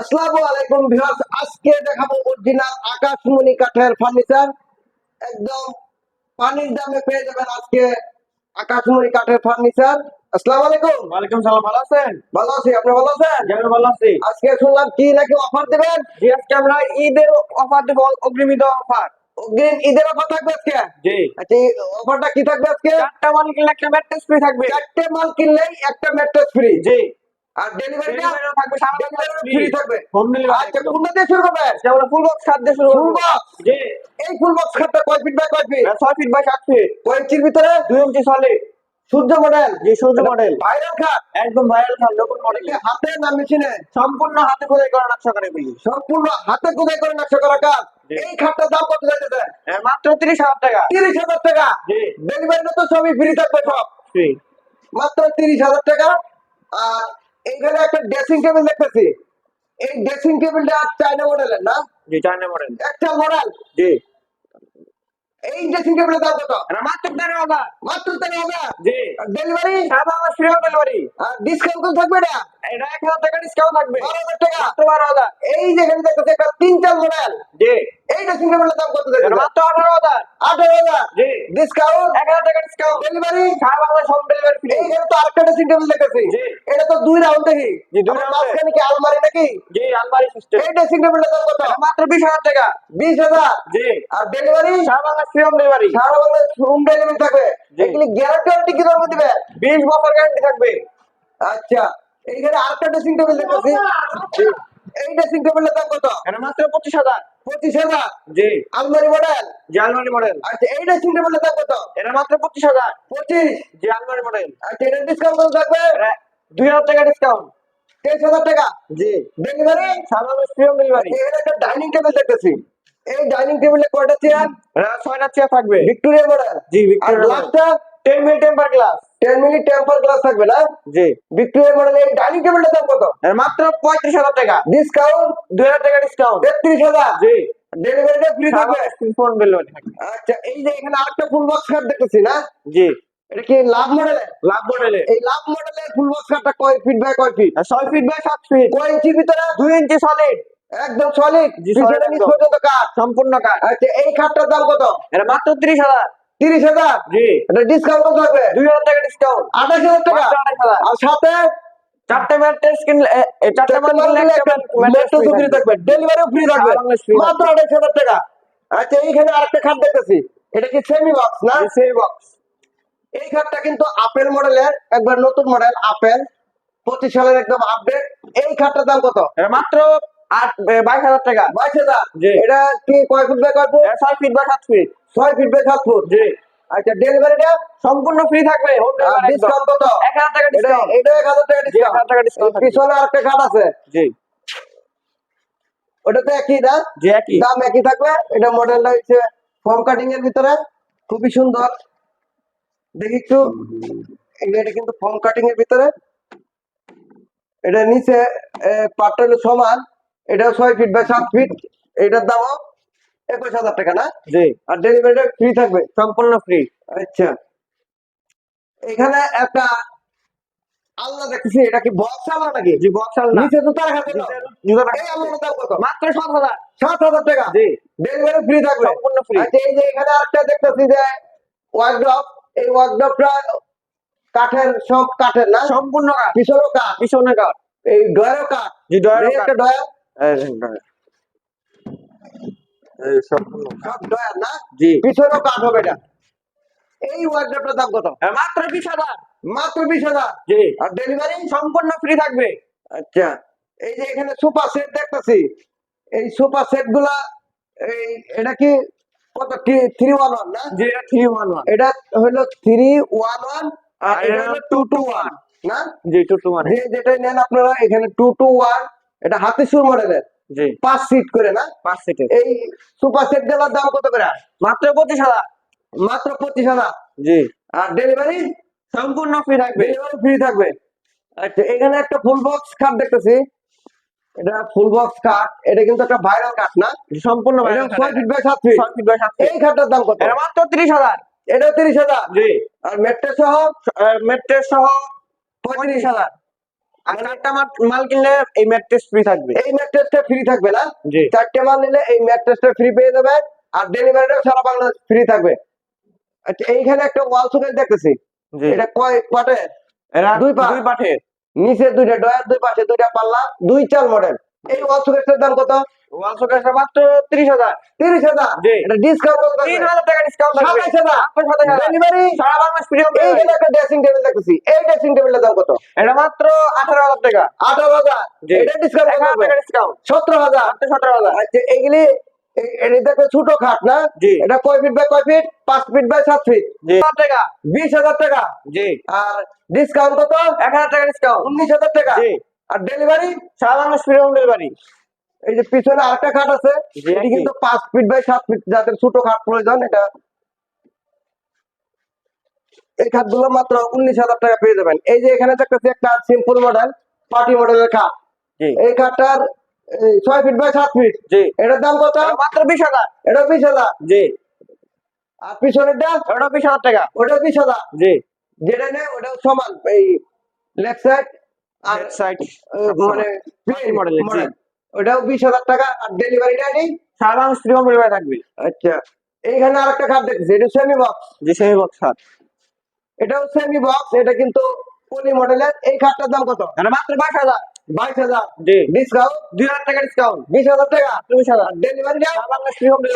আসসালামু আলাইকুম ভিউয়ার্স আজকে দেখাবো অরিজিনাল আকাশমণি কাঠের ফার্নিচার। একদম পানির দামে পেয়ে যাবেন আজকে আকাশমণি কাঠের ফার্নিচার। আসসালামু আলাইকুম ওয়ালাইকুম সালাম ভালো আছেন? ভালো আছি আপনি ভালো আছেন? যেমন ভালো আছি। আজকে শুনলাম কি নাকি অফার দেবেন? জি আজকে আমরা ঈদের অফার দেবো অগ্রিমিত অফার। অগ্রিম ঈদের অফার থাকবে আজকে? জি। আচ্ছা অফারটা কি থাকবে আজকে? চারটা মাল কিনলে একটা ম্যাট্রেস ফ্রি থাকবে। চারটে মাল কিনলেই একটা ম্যাট্রেস ফ্রি। জি। আর ডেলিভারিও থাকবে সারা ফ্রি থাকবে। হোম ডেলিভারি আচ্ছা কোনটা দিয়ে শুরু করবেন যেমন ফুল বক্স খাদ্য শুরু ফুল করব বক্স জি। এই ফুল বক্স খাটটা কয় ফিট বাই কয় ফিট ছয় ফিট বাই সাত ফিট কয় ইঞ্চির ভিতরে? দুই ইঞ্চি সলিড সূর্য মডেল জি সূর্য মডেল ভাইরাল খাট একদম ভাইরাল খান নতুন মডেল হাতে না মেশিনে সম্পূর্ণ হাতে খোদাই করা নকশা করে বলি সম্পূর্ণ হাতে কোথায় করে নকশা করা কাজ এই খাটটার দাম কত যাইতেছে মাত্র তিরিশ হাজার টাকা। তিরিশ হাজার টাকা? জি। ডেলিভারি তো সবই ফ্রি থাকবে সব। ফ্রি মাত্র তিরিশ হাজার টাকা। আর এইখানে একটা ড্রেসিং টেবিল দেখতেছি। এই ড্রেসিং টেবিলটা চাইনা মডেলের না? জি চায়না মডেল একটা মডেল জি। এই ড্রেসিং টেবিলের দাম কত? মাত্র তেরো হাজার। মাত্র তেরো হাজার? জি। ডেলিভারি সারা আমার ফ্রি ডেলিভারি আর ডিসকাউন্ট থাকবে এটা? এটা এক হাজার টাকা ডিসকাউন্ট থাকবে বারো হাজার টাকা। মাত্র বারো হাজার। এই যেখানে দেখতেছি একটা তিন চার মডেল জি। এই ড্রেসিং টেবিলের দাম কত এটা মাত্র আঠারো হাজার। আঠারো হাজার। জি। ডিসকাউন্ট এক হাজার টাকা ডিসকাউন্ট ডেলিভারি সারা বাংলাদেশ হোম ডেলিভারি ফ্রি এইখানে তো আরেকটা ড্রেসিং দেখতেছি। এটা তো দুই রাউন্ড দেখি। জি, দুই আবার মাঝখানে কি আলমারি নাকি? জি আলমারি সিস্টেম এই ড্রেসিং টেবিলের দাম কত? মাত্র বিশ হাজার টাকা। বিশ হাজার? জি। আর ডেলিভারি সারা বাংলাদেশ ফ্রি হোম ডেলিভারি সারা বাংলাদেশ হোম ডেলিভারি থাকবে। এগুলি গ্যারান্টি কি দাম দিবে? বিশ বছর গ্যারান্টি থাকবে। আচ্ছা। এইখানে আরেকটা ড্রেসিং টেবিল দেখতেছি এই ড্রেসিং টেবিলের দাম কত? এটা মাত্র পঁচিশ হাজার। পঁচিশ হাজার? জি। আলমারি মডেল জি আলমারি মডেল আচ্ছা এই ড্রেসিং টেবিলের দাম কত? এটা মাত্র পঁচিশ হাজার। পঁচিশ? জি আলমারি মডেল আচ্ছা এটা ডিসকাউন্ট কত থাকবে? দুই হাজার টাকা ডিসকাউন্ট তেইশ হাজার টাকা? জি। ডেলিভারি সারা হোম ডেলিভারি এখানে একটা ডাইনিং টেবিল দেখতেছি। এই ডাইনিং টেবিলে কয়টা চেয়ার ছয়টা চেয়ার থাকবে। ভিক্টোরিয়া মডেল জি ভিক্টোরিয়া গ্লাসটা ten minute temper glass ten minute temper glass থাকবে না? জি। ভিক্টোরিয়া মডেল এই ডাইনিং টেবিলটার দাম কত? মাত্র পঁয়ত্রিশ হাজার টাকা। ডিসকাউন্ট দুই হাজার টাকা ডিসকাউন্ট তেত্রিশ হাজার? জি। ডেলিভারিটা ফ্রি থাকবে? ফোন থাকবে আচ্ছা এই যে এখানে আরেকটা ফুল বক্স কার্ড দেখতেছি না? জি। এটা কি লাভ মডেলের লাভ মডেলে এই লাভ মডেলের ফুল বক্স কার্ডটা কয় ফিট বাই কয় ফিট ছয় ফিট বাই সাত ফিট কয় ইঞ্চির ভিতরে? দুই ইঞ্চি সলিড একদম সলিড পর্যন্ত কাঠ সম্পূর্ণ কাজ আচ্ছা এই খাটটার দাম কত? এটা মাত্র তিরিশ হাজার। তিরিশ হাজার? এটা ডিসকাউন্ট কত থাকবে দুই হাজার টাকা ডিসকাউন্ট আঠাশ হাজার টাকা? আর সাথে চারটে কিনলে ফ্রি থাকবে। ডেলিভারিও ফ্রি থাকবে। মাত্র আঠাশ হাজার টাকা। আচ্ছা এইখানে আরেকটা খাট দেখতেছি। এটা কি সেমি বক্স না? সেই বক্স এই খাটটা কিন্তু আপেল মডেলের একবার নতুন মডেল আপেল পঁচিশ সালের একদম আপডেট এই খাটটার দাম কত? মাত্র আট বাইশ হাজার টাকা। বাইশ হাজার। এটা কি কয় ফুট বাই কয় ফুট ছয় ফিট বা সাত ফিট ছয় ফিট বাই সাত ফুট জি। আচ্ছা ডেলিভারিটা সম্পূর্ণ ফ্রি থাকবে? হোম ডিসকাউন্ট কত? এক হাজার টাকা ডিসকাউন্ট এটা এক হাজার টাকা জি, হাজার টাকা ডিসকাউন্ট পিছনে আরেকটা খাট আছে। জি। ওটা একই জি একই। দাম একই থাকবে? এটা মডেলটা হচ্ছে ফর্ম কাটিং এর ভিতরে। খুবই সুন্দর। দেখি একটু। এটা কিন্তু ফর্ম কাটিং এর ভিতরে। এটা নিচে পাটটা হলো সমান। এটা ছয় ফিট বাই সাত ফিট এটার দামও একুশ হাজার টাকা না? জি। আর ডেলিভারিটা ফ্রি থাকবে? সম্পূর্ণ ফ্রি আচ্ছা। এখানে একটা আল্লাহ দেখতেছি এটা কি বক্স নাকি? জি বক্স আল নিচে তো? তার হাতে এই আল্লাহর দাম কত? মাত্র সাত হাজার। সাত হাজার টাকা? জি। ডেলিভারি ফ্রি থাকবে? সম্পূর্ণ free। আচ্ছা এই যে এখানে আরেকটা দেখতেছি যে এই কাঠের সব কাঠের না? সম্পূর্ণ কাঠ। পিছনেও কাঠ। পিছনে কাঠ। এই ডয়ারও কাঠ। জি ডয়ারও একটা। ডয়ার এই সম্পূর্ণ সব ডয়ার জি। পিছনেও কাঠ হবে এটা। এই ওয়ার্কড্রপটার দাম কত? মাত্র বিশ হাজার। মাত্র বিশ হাজার। জি। আর ডেলিভারি সম্পূর্ণ ফ্রি থাকবে। আচ্ছা। এই যে এখানে সোফা সেট দেখতেছি। এই সোফা সেটগুলা এই এটা কি কত? থ্রি ওয়ান ওয়ান না? জি এটা থ্রি ওয়ান ওয়ান এটা হলো থ্রি ওয়ান ওয়ান আর এটা হলো টু টু ওয়ান না? জি টু টু যে যেটা নেন আপনারা এখানে টু টু ওয়ান এটা হাতিসুর মডেলের জি। পাঁচ সিট করে না? পাঁচ সিটের এই সুপার সেটগুলোর দাম কত করে? মাত্র পঁচিশ হাজার। মাত্র পঁচিশ হাজার? জি। আর ডেলিভারি সম্পূর্ণ ফ্রি থাকবে। ডেলিভারি ফ্রি থাকবে। আচ্ছা এখানে একটা ফুল বক্স কাঠ দেখতেছি। এটা ফুল বক্স কাঠ এটা কিন্তু একটা ভাইরাল কাঠ না? সম্পূর্ণ এটা ছয় ফিট বাই সাত ফিট ছয় ফিট বাই সাত এই খাটটার দাম কত? এটা মাত্র তিরিশ হাজার। এটা তিরিশ হাজার? জি। আর মেট্রো সহ? মেট্রেস সহ পঁয়ত্রিশ হাজার। আর চারটা মাল- মাল কিনলে এই ম্যাট্রেস ফ্রি থাকবে। এই ম্যাট্রেসটা ফ্রি থাকবে না? চারটে মাল নিলে এই ম্যাট্রেসটা ফ্রি পেয়ে যাবে আর ডেলিভারিটা সারা বাংলাদেশ ফ্রি থাকবে। আচ্ছা এইখানে একটা ওয়াল সুকেস দেখতেছি। এটা কয় পাটে? দুই পা। দুই নিচে দুইটা ডয়ার দুই পাশে দুইটা পাল্লা দুই চাল মডেল এই ওয়াল সুকেসটার দাম কত? ওয়াল শোকেস মাত্র তিরিশ হাজার। তিরিশ হাজার? জি। এটা ডিসকাউন্ট কত তিন হাজার টাকা ডিসকাউন্ট থাকবে। সাতাশ হাজার। মাত্র সাতাশ হাজার। ডেলিভারি সারা বাংলাদেশ ফ্রি হোম এইখানে একটা ড্রেসিং টেবিল দেখতেছি এই ড্রেসিং টেবিলটার দাম কত? এটা মাত্র আঠারো হাজার টাকা। আঠারো হাজার। জি। এটা ডিসকাউন্ট হাজার টাকা ডিসকাউন্ট সতেরো হাজার। মাত্র সতেরো হাজার। আচ্ছা এগুলি এ- এটা দেখো ছোট খাট না। এটা কয় ফিট বাই কয় ফিট পাঁচ ফিট বাই সাত ফিট টাকা। বিশ হাজার টাকা। জি। আর ডিসকাউন্ট কত? এক হাজার টাকা ডিসকাউন্ট উনিশ হাজার টাকা। জি। আর ডেলিভারি সারা বাংলাদেশ ফ্রি হোম ডেলিভারি এই যে পিছনে আরেকটা খাট আছে এটি কিন্তু পাঁচ ফিট বাই সাত ফিট যাদের ছোট খাট প্রয়োজন এটা এই খাটগুলো মাত্র উনিশ হাজার টাকা পেয়ে যাবেন। এই যে এখানে দেখতেছি একটা সিম্পল মডেল পার্টি মডেলের খাট। এই খাটটার ছয় ফিট বাই সাত ফিট জি। এটার দাম কত? মাত্র বিশ হাজার। এটা বিশ হাজার। জি। আর পিছনেরটা ওটা বিশ হাজার টাকা। ওটা বিশ হাজার। জি। যেটা নেই ওটাও সমান। এই লেফট সাইড আর আর সাইড মানে model। ওটাও বিশ হাজার টাকা আর ডেলিভারিটা নেই সারা ফ্রি হোম ডেলিভারি থাকবে। আচ্ছা এইখানে আরেকটা কার্ড দেখছি এটা সেমি বক্স যে সেমি বক্স এটাও সেমি বক্স এটা কিন্তু পলি মডেলের এই কার্ডটার দাম কত? মাত্র পাঁচ হাজার। বাইশ হাজার। ডিসকাউন্ট দুই হাজার টাকা ডিসকাউন্ট বিশ হাজার টাকা। হাজার।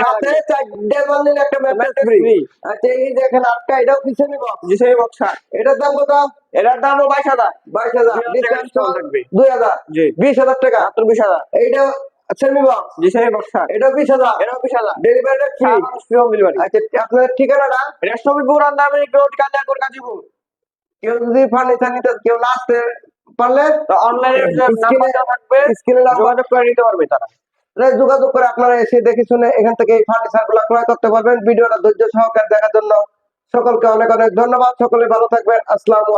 সাথে ডেলিভারি একটা ম্যাট্রেস Mattress ফ্রি free। আচ্ছা এই দেখেন আটটা এটাও কি সেমি বক্স এটার দাম কত? এটার দাম বাইশ হাজার। বাইশ হাজার। দুই হাজার ডিসকাউন্ট দুই হাজার। বিশ হাজার টাকা। হাজার। এইটা সেমি বক্স এটা বিশ হাজার। বিশ হাজার। ডেলিভারিটা ফ্রি সারা ফ্রি হোম ডেলিভারি আচ্ছা আপনার ঠিকানাটা? রোড কালিয়াপুর গাজীপুর। কেউ যদি ফার্নিচার নিতে কেউ না আসতে পারলে অনলাইনে নাম্বারটা থাকবে স্ক্রিনে যোগাযোগ করে নিতে পারবে তারা। যোগাযোগ করে আপনারা এসে দেখে শুনে এখান থেকে এই ফার্নিচারগুলো ক্রয় করতে পারবেন। ভিডিওটা ধৈর্য সহকারে দেখার জন্য সকলকে অনেক অনেক ধন্যবাদ। সকলে ভালো থাকবেন। আসসালামু